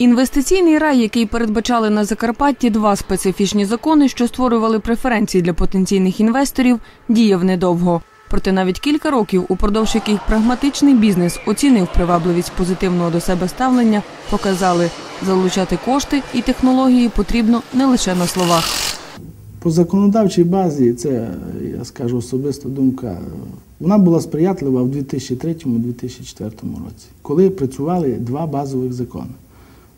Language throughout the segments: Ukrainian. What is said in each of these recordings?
Інвестиційний рай, який передбачали на Закарпатті два специфічні закони, що створювали преференції для потенційних інвесторів, діяв недовго. Проте навіть кілька років, упродовж яких прагматичний бізнес оцінив привабливість позитивного до себе ставлення, показали, залучати кошти і технології потрібно не лише на словах. По законодавчій базі, це я скажу особиста думка, вона була сприятлива в 2003-2004 році, коли працювали два базових закони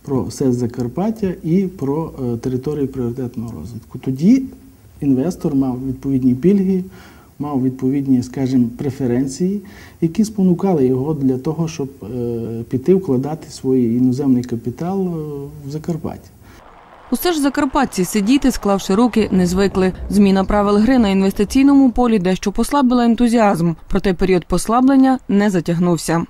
про СЕС Закарпаття і про е, територію пріоритетного розвитку. Тоді інвестор мав відповідні пільги, мав відповідні, скажімо, преференції, які спонукали його для того, щоб е, піти вкладати свій іноземний капітал е, в Закарпаття. Усе ж закарпатці сидіти, склавши руки, не звикли. Зміна правил гри на інвестиційному полі дещо послабила ентузіазм, проте період послаблення не затягнувся.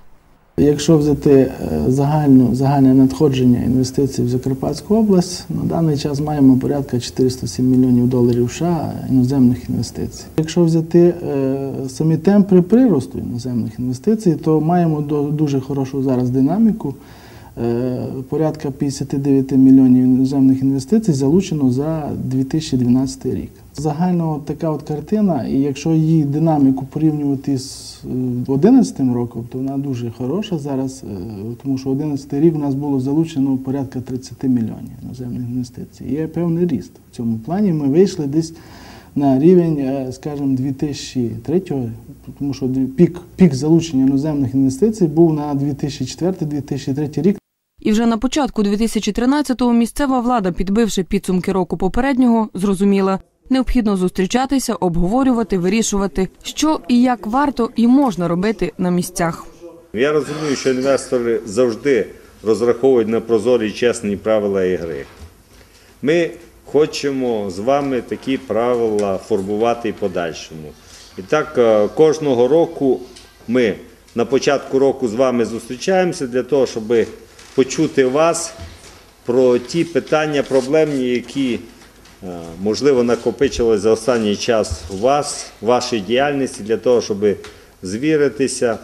Якщо взяти е, загальну, загальне надходження інвестицій в Закарпатську область, на даний час маємо порядка 407 мільйонів доларів США іноземних інвестицій. Якщо взяти е, самі темпи приросту іноземних інвестицій, то маємо до- дуже хорошу зараз динаміку. Е, Порядка 59 мільйонів іноземних інвестицій залучено за 2012 рік. Загально така от картина, і якщо її динаміку порівнювати з 2011 роком, то вона дуже хороша зараз, е, тому що 2011 рік у нас було залучено порядка 30 мільйонів іноземних інвестицій. Є певний ріст в цьому плані. Ми вийшли десь на рівень, е, скажімо, 2003, тому що пік, пік залучення іноземних інвестицій був на 2004-2003 рік. І вже на початку 2013-го місцева влада, підбивши підсумки року попереднього, зрозуміла, необхідно зустрічатися, обговорювати, вирішувати, що і як варто і можна робити на місцях. Я розумію, що інвестори завжди розраховують на прозорі чесні правила ігри. Ми хочемо з вами такі правила формувати і подальшому. І так е, кожного року ми на початку року з вами зустрічаємося для того, щоб почути вас про ті питання проблемні, які можливо накопичилось за останній час у вас, вашій діяльності, для того, щоб звіритися.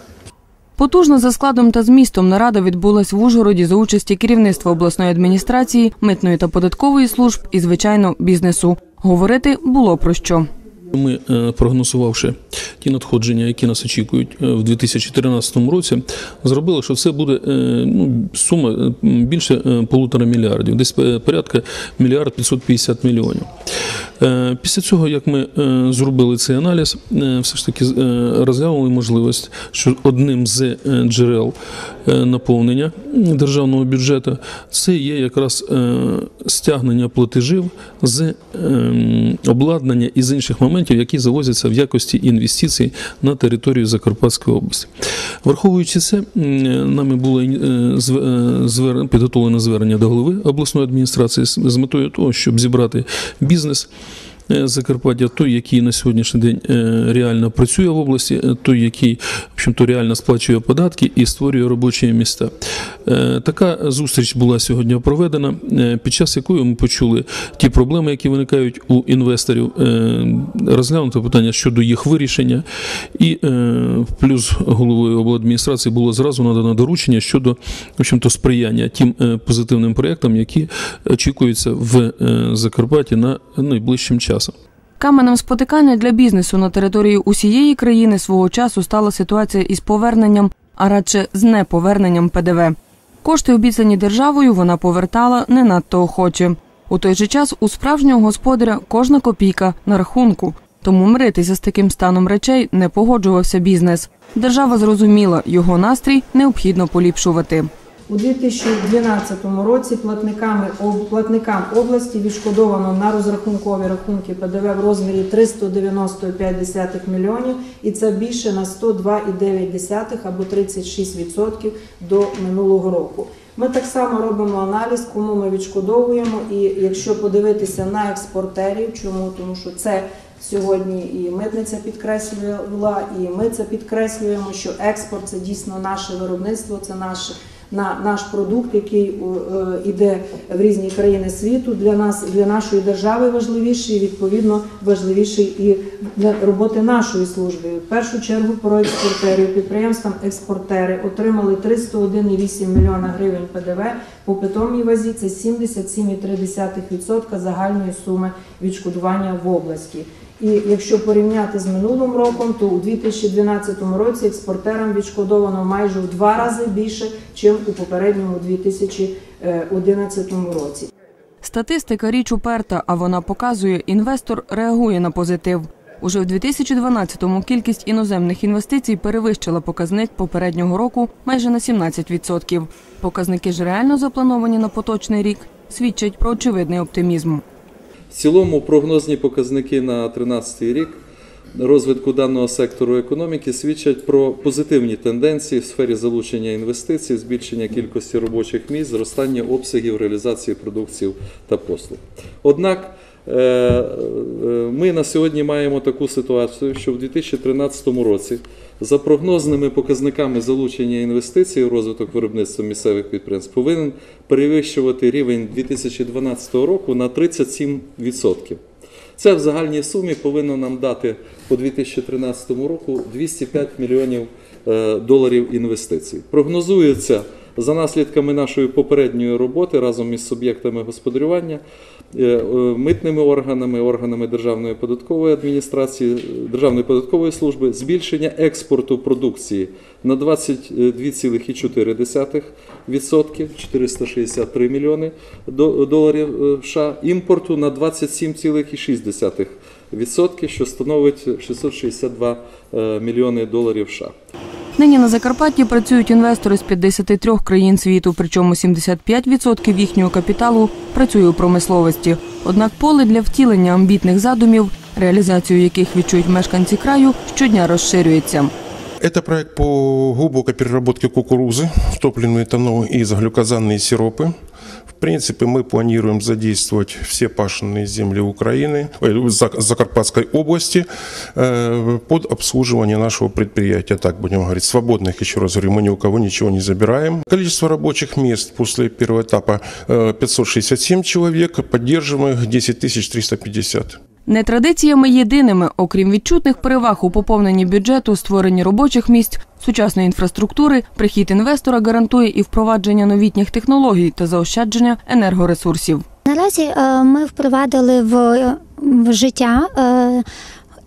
Потужно за складом та змістом нарада відбулась в Ужгороді за участі керівництва обласної адміністрації, митної та податкової служб і, звичайно, бізнесу. Говорити було про що. Ми, е, прогнозувавши ті надходження, які нас очікують е, в 2013 році, зробили, що це буде е, ну, сума е, більше полутора мільярдів, десь порядка мільярд 550 мільйонів. Е, Після цього, як ми е, зробили цей аналіз, е, все ж таки розглянули можливість, що одним з джерел наповнення державного бюджету це є якраз стягнення платежів з обладнання і з інших моментів, які завозяться в якості інвестицій на територію Закарпатської області. Враховуючи це, нами було підготовлено звернення до голови обласної адміністрації з метою того, щоб зібрати бізнес. Е, Закарпаття, той, який на сьогоднішній день е, реально працює в області, е, той, який в общем-то, реально сплачує податки і створює робочі місця. Е, Така зустріч була сьогодні проведена, під час якої ми почули ті проблеми, які виникають у інвесторів, розглянуто питання щодо їх вирішення, і плюс головою обладміністрації було зразу надано доручення щодо в общем-то, сприяння тим позитивним проєктам, які очікуються в Закарпатті на найближчим часом. Каменем спотикання для бізнесу на території усієї країни свого часу стала ситуація із поверненням, а радше з неповерненням ПДВ. Кошти, обіцяні державою, вона повертала не надто охоче. У той же час у справжнього господаря кожна копійка на рахунку. Тому миритися з таким станом речей не погоджувався бізнес. Держава зрозуміла, його настрій необхідно поліпшувати. У 2012 році платниками платникам області відшкодовано на розрахункові рахунки ПДВ в розмірі 390,5 мільйонів, і це більше на 102,9 або 36% до минулого року. Ми так само робимо аналіз, кому ми відшкодовуємо, і якщо подивитися на експортерів, чому тому, що це сьогодні і митниця підкреслювала, і ми це підкреслюємо, що експорт це дійсно наше виробництво, це наше на наш продукт, який е, іде в різні країни світу. Для нас, для нашої держави важливіший, відповідно важливіший і для роботи нашої служби. Першу чергу про експортерів підприємствам експортери отримали 301,8 мільйона гривень ПДВ. По питомій вазі це 77,3% загальної суми відшкодування в області. І якщо порівняти з минулим роком, то у 2012 році експортерам відшкодовано майже в два рази більше, ніж у попередньому 2011 році. Статистика річ уперта, а вона показує, інвестор реагує на позитив. Уже в 2012-му кількість іноземних інвестицій перевищила показник попереднього року майже на 17%. Показники ж реально заплановані на поточний рік свідчать про очевидний оптимізм. В цілому прогнозні показники на 2013 рік розвитку даного сектору економіки свідчать про позитивні тенденції в сфері залучення інвестицій, збільшення кількості робочих місць, зростання обсягів реалізації продуктів та послуг. Однак ми на сьогодні маємо таку ситуацію, що в 2013 році за прогнозними показниками залучення інвестицій у розвиток виробництва місцевих підприємств повинен перевищувати рівень 2012 року на 37%. Це в загальній сумі повинно нам дати по 2013 року 205 мільйонів е, доларів інвестицій. Прогнозується за наслідками нашої попередньої роботи разом із суб'єктами господарювання, е, е, митними органами, органами Державної податкової адміністрації, Державної податкової служби збільшення експорту продукції на 22,4%, 463 мільйони доларів е, США, імпорту на 27,6%, що становить 662 е, мільйони доларів США. Нині на Закарпатті працюють інвестори з 53 країн світу, причому 75% їхнього капіталу працює у промисловості. Однак поле для втілення амбітних задумів, реалізацію яких відчують мешканці краю, щодня розширюється. Это проект по глубокой переработке кукурузы в топливный этанол и изоглюкозанные сиропы. В принципе, мы планируем задействовать все пашенные земли Украины, Зак- Закарпатской области э, под обслуживание нашего предприятия, так будем говорить, свободных, еще раз говорю, мы ни у кого ничего не забираем. Количество рабочих мест после первого этапа э, 567 человек, поддерживаемых 10 350. Не традиціями єдиними, окрім відчутних переваг у поповненні бюджету, створенні робочих місць, сучасної інфраструктури, прихід інвестора гарантує і впровадження новітніх технологій та заощадження енергоресурсів. Наразі е, ми впровадили в, життя е,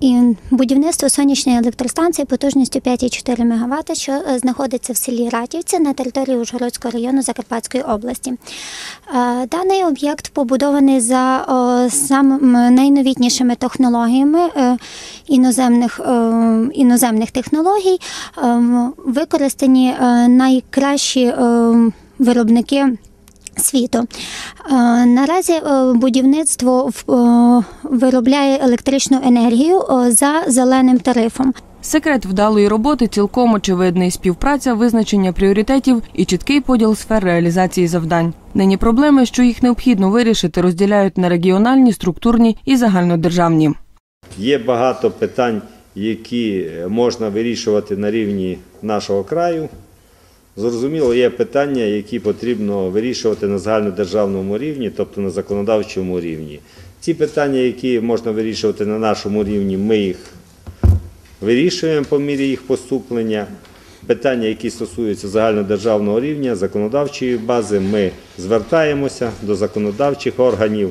і будівництво сонячної електростанції потужністю 5,4 МВт, що е, знаходиться в селі Ратівці на території Ужгородського району Закарпатської області. Е, Даний об'єкт побудований за самими найновітнішими технологіями е, іноземних, іноземних технологій. Е, Використані найкращі е, виробники світу. Е, Наразі е, будівництво е, виробляє електричну енергію за зеленим тарифом. Секрет вдалої роботи цілком очевидний співпраця, визначення пріоритетів і чіткий поділ сфер реалізації завдань. Нині проблеми, що їх необхідно вирішити, розділяють на регіональні, структурні і загальнодержавні. Є багато питань, які можна вирішувати на рівні нашого краю. Зрозуміло, є питання, які потрібно вирішувати на загальнодержавному рівні, тобто на законодавчому рівні. Ті питання, які можна вирішувати на нашому рівні, ми їх вирішуємо по мірі їх поступлення. Питання, які стосуються загальнодержавного рівня, законодавчої бази, ми звертаємося до законодавчих органів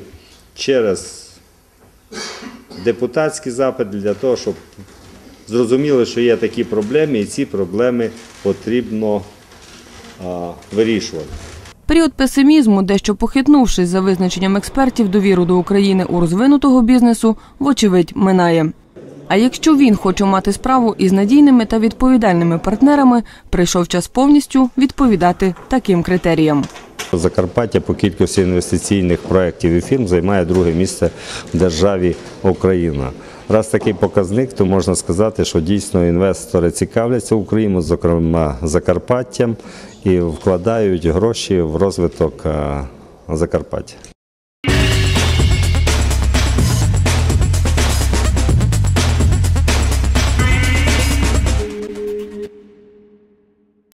через депутатський запит для того, щоб зрозуміли, що є такі проблеми, і ці проблеми потрібно вирішувати. Період песимізму, дещо похитнувшись за визначенням експертів довіру до України у розвинутого бізнесу, вочевидь минає. А якщо він хоче мати справу із надійними та відповідальними партнерами, прийшов час повністю відповідати таким критеріям. Закарпаття по кількості інвестиційних проєктів і фірм займає друге місце в державі Україна. Раз такий показник, то можна сказати, що дійсно інвестори цікавляться Україну, зокрема Закарпаттям, і вкладають гроші в розвиток е, Закарпаття.